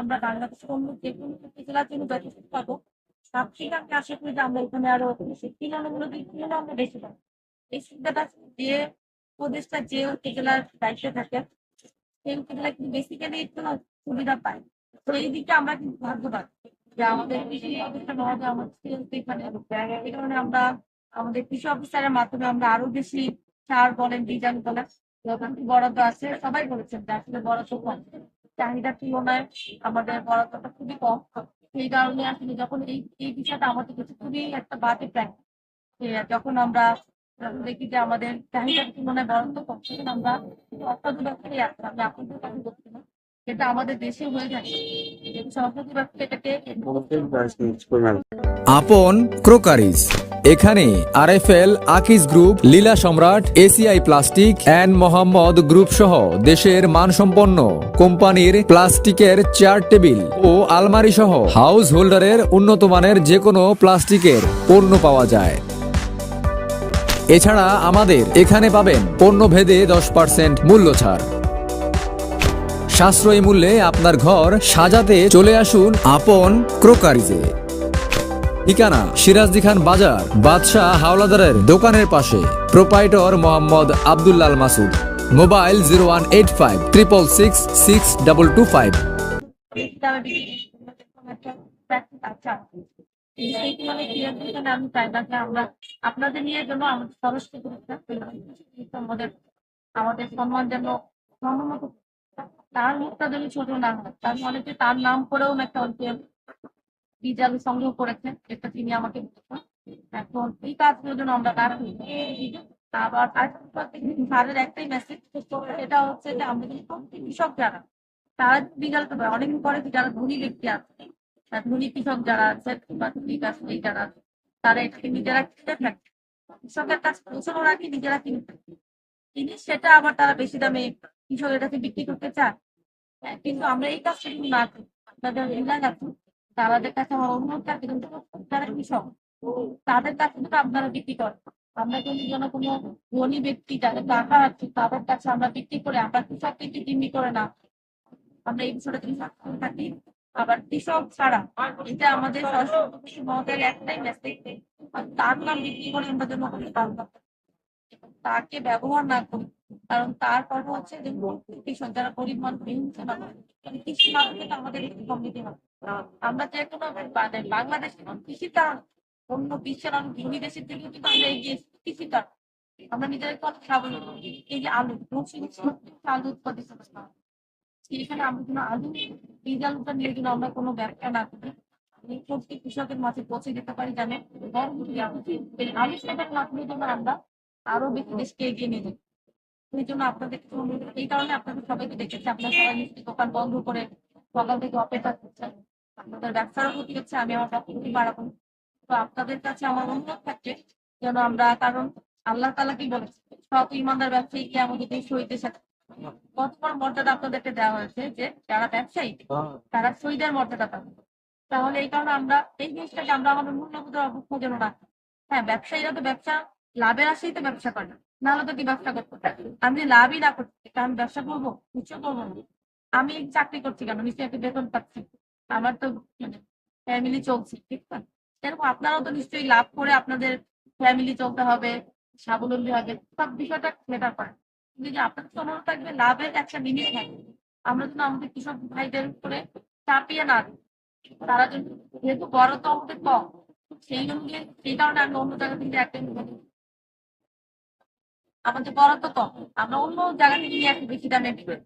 আমরা বাংলাদেশের অন্য যে কোনো জেলার জন্য যথেষ্ট পাবো থেকে আমি আশা করি যে আমরা এখানে আরও তুলনামূলক থেকে আমরা বেশি পাবো। এই সুবিধাটা যে উপদেশটা যে উপজেলার দায়িত্বে থাকে সেই উপজেলা কিন্তু বেসিক্যালি একটু সুবিধা পায় তো এই দিকে আমরা কিন্তু ভাগ্যবান যে আমাদের কৃষি অফিসার মহোদয় আমাদের এখানে এই কারণে আমরা আমাদের কৃষি অফিসারের মাধ্যমে আমরা আরও বেশি সার বলেন বীজাণু বলেন। বরাদ্দ আছে, সবাই বলেছেন যে আসলে বরাদ্দ কম। চাহিদার তুলনায় আমাদের বরাদ্দটা খুবই কম। সেই কারণে আসলে যখন এই এই বিষয়টা আমাদের কাছে খুবই একটা বাজে প্র্যাক যখন আমরা দেখি যে আমাদের চাহিদার তুলনায় বরাদ্দ কম তখন আমরা অর্থ ব্যাপারে আমি আপনাদের কাছে বলছি না। এটা আমাদের দেশে হয়ে থাকে। আপন ক্রোকারিজ। এখানে RFL Akij group, Leela Samrat, ACI plastic and Mohammad group সহ দেশের মানসম্পন্ন কোম্পানির প্লাস্টিকের চেয়ার টেবিল ও আলমারি সহ হাউস হোল্ডারের উন্নত মানের যে কোনো প্লাস্টিকের পণ্য পাওয়া যায়। এছাড়া আমাদের এখানে পাবেন পণ্য ভেদে দশ পার্সেন্ট মূল্য ছাড়। সাশ্রয়ী মূল্যে আপনার ঘর সাজাতে চলে আসুন আপন ক্রোকারিজে। ঠিকানা সিরাজদি খান বাজার, বাদশাহ হাওলাদারের দোকানের পাশে। Proprietor Mohammad Abdullal Masud. Mobile zero one eight five triple six six double two five. আপনাদের নিয়ে জন্য আমাদের সরস্বতী পুরস্কার আমাদের আমাদের সম্মান যেন তার মুখটা যেন ছোট না হয় তার মনে যে তার নাম করেও একটা অল্পে বীজাণু সংগ্রহ করেছেন এটা তিনি আমাকে বলেছেন। এখন এই কাজগুলোর জন্য আমরা কাজ আবার স্যারের একটাই মেসেজ সেটা হচ্ছে যে আমরা কিন্তু প্রত্যেক কৃষক যারা তারা বিড়াল তো অনেক পরে যারা ধনী ব্যক্তি আছে ধনী কৃষক যারা আছে কিংবা ধনী ব্যবসায়ী যারা আছে তারা এটাকে নিজেরা কিনে থাকে কৃষকের কাছে পৌঁছানোর আগে নিজেরা কিনে থাকে কিনে সেটা আবার তারা বেশি দামে কৃষকের কাছে বিক্রি করতে চায়। হ্যাঁ, কিন্তু আমরা এই কাজটা না করি আপনাদের তাদের কাছে আমার কিন্তু যারা কৃষক তাদের কাছে কিন্তু আপনারা বিক্রি করেন। আমরা কিন্তু যেন কোনো ধনী ব্যক্তি যাদের টাকা আছে, তাদের কাছে আমরা বিক্রি করে আমরা কৃষককে বিক্রি করে না। আমরা এই বিষয়টা তিনি সচেতন থাকি, আবার কৃষক ছাড়া এটা আমাদের মহোদয়ের একটাই মেসেজ তার নাম বিক্রি করে আমরা যেন কোনো কাজ না করি। এবং তাকে ব্যবহার না করি কারণ তার কর্ম হচ্ছে যে কৃষক যারা গরিব মানুষ হিংসা না কৃষি মানুষকে আমাদের হবে। আমরা যে কোনো মানে বাংলাদেশে কারণ অন্য বিশ্বের অনেক ধনী দেশের থেকে কিন্তু আমরা এগিয়ে কারণ আমরা নিজেদেরকে অনেক স্বাবলম্বী এই যে আলু আলু উৎপাদিত এখানে আমরা কোনো আলু বীজ আলুটা নিয়ে কিন্তু আমরা কোনো ব্যবসা না করি প্রত্যেক কৃষকের মাঝে পৌঁছে দিতে পারি জানে। আলু সেটার মাধ্যমে আমরা আরও বেশি দেশকে এগিয়ে নিয়ে যাই সেই জন্য আপনাদের এই কারণে আপনাদের সবাইকে দেখেছি আপনারা সবাই নিশ্চয়ই দোকান বন্ধ করে সকাল থেকে অপেক্ষা করছেন। আপনাদের ব্যবসারও ক্ষতি হচ্ছে, আমি আমার বক্তব্য বাড়াবো। তো আপনাদের কাছে আমার অনুরোধ থাকছে যেন আমরা, কারণ আল্লাহ তালা কি বলেছে? সব ইমানদার ব্যবসায়ীকে আমাদের দেশ হইতে সাথে কত বড় মর্যাদা আপনাদেরকে দেওয়া হয়েছে যে, যারা ব্যবসায়ী, তারা শহীদের মর্যাদা পাবে। তাহলে এই কারণে আমরা, এই জিনিসটাকে আমরা আমাদের মূল্যবোধ অবস্থা যেন রাখি হ্যাঁ ব্যবসায়ীরা তো ব্যবসা লাভের আশাই তো ব্যবসা করে না। নাহলে তো কি ব্যবসা করতে আমি লাভই না করতে তা আমি ব্যবসা করব? কিছু করব না। আমি চাকরি করছি কেন? নিশ্চয়ই একটা বেতন পাচ্ছি। আমার তো ফ্যামিলি চলছে, ঠিক আছে? এরকম আপনারাও তো নিশ্চয়ই লাভ করে আপনাদের ফ্যামিলি চলতে হবে, স্বাবলম্বী হবে, সব বিষয়টা মেটার করে। কিন্তু যে আপনাদের তো থাকবে, লাভের একটা লিমিট থাকবে আমরা যেন আমাদের কৃষক ভাইদের উপরে চাপিয়ে না। তারা যেহেতু বড় তো আমাদের কম, সেই অনুযায়ী, সেই কারণে আমি অন্য জায়গা থেকে একটা আমাদের বরাদ্দ কম আমরা অন্য জায়গা থেকে নিয়ে আসি বেশি দামে করি।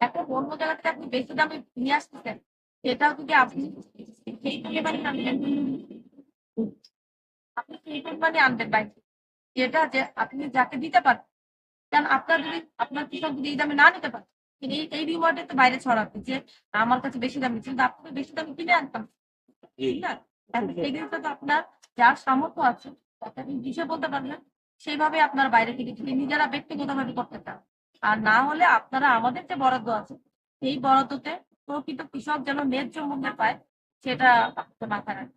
এখন অন্য জায়গা থেকে আপনি বেশি দামে নিয়ে আসতেছেন সেটাও যদি আপনি সেই পরিমাণে আনবেন। আপনি সেই পরিমাণে আনবেন বাইরে যেটা যে আপনি যাকে দিতে পারেন কারণ আপনার যদি আপনার কৃষক যদি এই দামে না নিতে পারে এই এই রিওয়ার্ডে তো বাইরে ছড়াবে যে আমার কাছে বেশি দামে কিন্তু আপনি বেশি দামে কিনে আনতাম। ঠিক না? সেই জিনিসটা তো আপনার যার সামর্থ্য আছে তাকে আপনি বিষয় বলতে পারবেন। সেইভাবে আপনার বাইরে থেকে কিনে নিজেরা ব্যক্তিগতভাবে করতে চান, আর না হলে আপনারা আমাদের যে বরাদ্দ আছে, সেই বরাদ্দতে প্রকৃত কৃষক যেন ন্যায্য মূল্যে পায়, সেটা মাথায় রাখবেন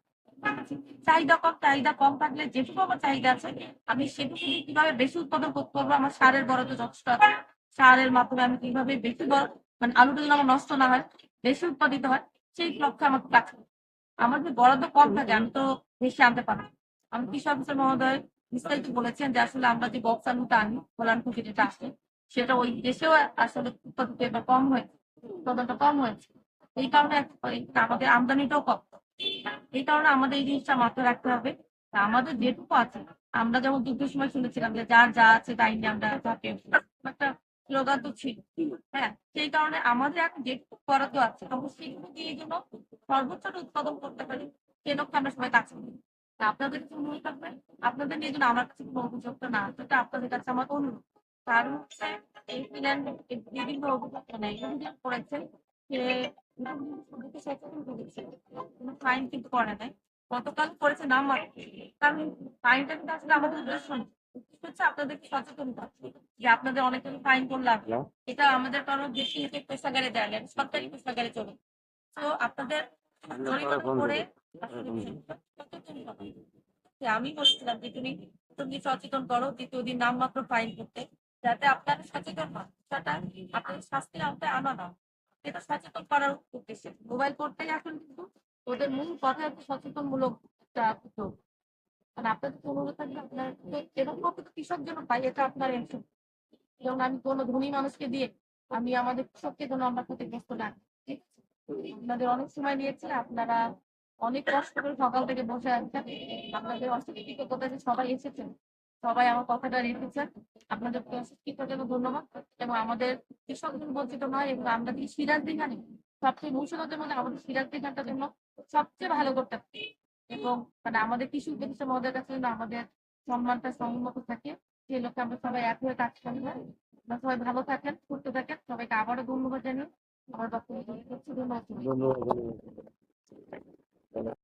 চাহিদা কম চাহিদা কম থাকলে যেটুকু আমার চাহিদা আছে, আমি সেটুকু কীভাবে বেশি উৎপাদন করতে পারব, আমার সারের বরাদ্দ যথেষ্ট আছে। সারের মাধ্যমে আমি কীভাবে বেশি মানে আলুটা যেন আমার নষ্ট না হয়, বেশি উৎপাদিত হয়, সেই লক্ষ্যে আমাকে করতে আমার যে বরাদ্দ কম থাকে, আমি তো বেশি আনতে পারব। আমি কৃষক মহোদয় বিস্তারিত বলেছেন যে আসলে আমরা যে বক্স আলুটা আনি, ফলান থেকে যেটা আসে সেটা ওই দেশেও আসলে উৎপাদিত এবার কম হয়েছে উৎপাদনটা কম হয়েছে। এই কারণে আমাদের আমদানিটাও কম। এই কারণে আমাদের এই জিনিসটা মাথায় রাখতে হবে। তা আমাদের যেটুকু আছে, আমরা যেমন যুদ্ধের সময় শুনেছিলাম যে যার যা আছে তাই নিয়ে আমরা তাকে একটা স্লোগান তো ছিল। হ্যাঁ সেই কারণে আমাদের এখন যেটুকু বরাদ্দ আছে আমরা সেগুলো দিয়ে যেন সর্বোচ্চটা উৎপাদন করতে পারি সে আমরা সবাই কাজ করি। তা আপনাদের কাছে অনুরোধ থাকবে? আপনাদের নিয়ে যেন আমার কাছে কোনো অভিযোগটা না আসে এটা আপনাদের কাছে আমার অনুরোধ। কারণ হচ্ছে এই প্ল্যান বিভিন্ন অভিযোগ মানে অভিযোগ করেছেন যে কোনো ফাইন কিন্তু করে নাই। গতকাল করেছে মাত্র। কারণ ফাইনটা কিন্তু আসলে আমাদের উদ্দেশ্য উদ্দেশ্য হচ্ছে আপনাদেরকে সচেতন করা যে আপনাদের অনেক ফাইন করলাম। এটা আমাদের কারও বেশি পেশাগারে দেয় না সরকারি পেশাগারে চলে। তো আপনাদের যে আমি বলছিলাম যে তুমি তুমি সচেতন করো দ্বিতীয় দিন নামমাত্র ফাইন করতে যাতে আপনারা সচেতন হন। সেটা আপনাদের শাস্তির আওতায় আনা না। এটা সচেতন করার উদ্দেশ্যে। মোবাইল কোর্টটাই এখন কিন্তু ওদের মূল কথা হচ্ছে সচেতনমূলক মানে আপনাদের অনুরোধ থাকবে আপনার এরকম কৃষক যেন পাই এটা আপনার ensure যেমন আমি কোনো ধনী মানুষকে দিয়ে আমি আমাদের কৃষককে যেন আমরা ক্ষতিগ্রস্ত না ঠিক আছে? আপনাদের অনেক সময় নিয়েছে আপনারা অনেক কষ্ট করে সকাল থেকে বসে আছেন। আপনাদের যে সবাই এসেছেন, সবাই আমার কথাটা রেখেছেন। আপনাদের কৃতজ্ঞতা ধন্যবাদ। এবং আমাদের কৃষক দিন বঞ্চিত নয় এবং আমরা যদি সিরাজ দিঘানে, সবচেয়ে মুর্শিদাবাদের মধ্যে আমাদের সিরাজ দিঘানটার জন্য সবচেয়ে ভালো করতে পারি। এবং মানে আমাদের কৃষি উপদেষ্টা মহোদয়ের কাছে যেন আমাদের সম্মানটা সম্মত থাকে। সেই লক্ষ্যে আমরা সবাই এক হয়ে কাজ করি আপনারা সবাই ভালো থাকেন, সুস্থ থাকেন। সবাইকে আবারও ধন্যবাদ জানিয়ে No, no, no.